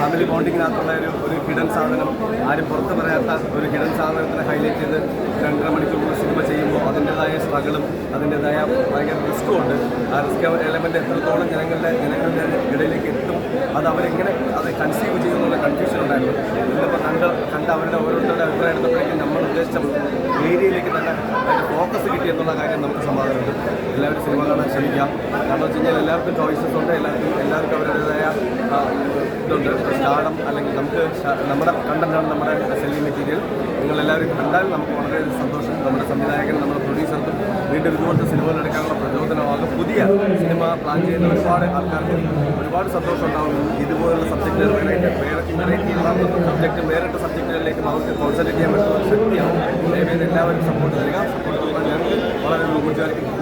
Family ബോണ്ടിങ്ങിനകത്തുള്ള ഒരു ഒരു hidden സാധനം. ആരും പുറത്ത് പറയാത്ത ഒരു ഹിഡൻ സാധനത്തിനെ ഹൈലൈറ്റ് ചെയ്ത് രണ്ടര മണിക്കൂർ സിനിമ ചെയ്യുമ്പോൾ അതിന്റെതായ സ്ട്രഗിളും അതിന്റെതായ ഭയങ്കര റിസ്ക്കും ഉണ്ട്. ആ റിസ്ക് എലമെന്റ് എത്രത്തോളം ജനങ്ങളുടെ ജനങ്ങളുടെ ഇടയിലേക്ക് എത്തും അത് അവരെങ്ങനെ അത് കൺസീവ് ചെയ്യുന്നുള്ള കൺഫ്യൂഷൻ ഉണ്ടായിരുന്നു. ഇന്നിപ്പോൾ കണ്ട് കണ്ട് അവരുടെ ഓരോരുത്തരുടെ അഭിപ്രായം എടുത്തപ്പോഴേക്കും നമ്മൾ ഉദ്ദേശിച്ച ഏരിയയിലേക്ക് തന്നെ അതിന്റെ ഫോക്കസ് കിട്ടി എന്നുള്ള കാര്യം നമുക്ക് സമാധാനമുണ്ട്. എല്ലാവരും സിനിമ കാണാൻ ശ്രമിക്കാം. കാരണം വെച്ച് കഴിഞ്ഞാൽ എല്ലാവർക്കും ചോയ്സസ് ഉണ്ട് എല്ലാവർക്കും ഇതുണ്ട് സ്റ്റാർഡം അല്ലെങ്കിൽ നമുക്ക് നമ്മുടെ കണ്ടന്റാണ് നമ്മുടെ സെല്ലിംഗ് മെറ്റീരിയൽ നിങ്ങളെല്ലാവരും കണ്ടാൽ നമുക്ക് വളരെ സന്തോഷം. നമ്മുടെ സംവിധായകൻ നമ്മുടെ പ്രൊഡ്യൂസർക്കും വീണ്ടും ഇതുപോലത്തെ സിനിമകൾ എടുക്കാനുള്ള പ്രചോദനമാകും. പുതിയ സിനിമ പ്ലാൻ ചെയ്യുന്ന ഒരുപാട് ആൾക്കാർക്ക് ഒരുപാട് സന്തോഷം ഉണ്ടാവും. ഇതുപോലുള്ള സബ്ജക്റ്റുകൾ വേറെ വെറൈറ്റിയുള്ള സബ്ജക്റ്റ് വേറിട്ട സബ്ജക്റ്റുകളിലേക്ക് നമുക്ക് കോൺസെൻട്രേറ്റ് ചെയ്യാൻ പറ്റുന്ന ഒരു ശക്തിയാണ് ദയവേദ എല്ലാവരും സപ്പോർട്ട് തരിക. സപ്പോർട്ട് കൊടുക്കാൻ ഞങ്ങൾക്ക് വളരെ ഉപചാരിക്കുന്നു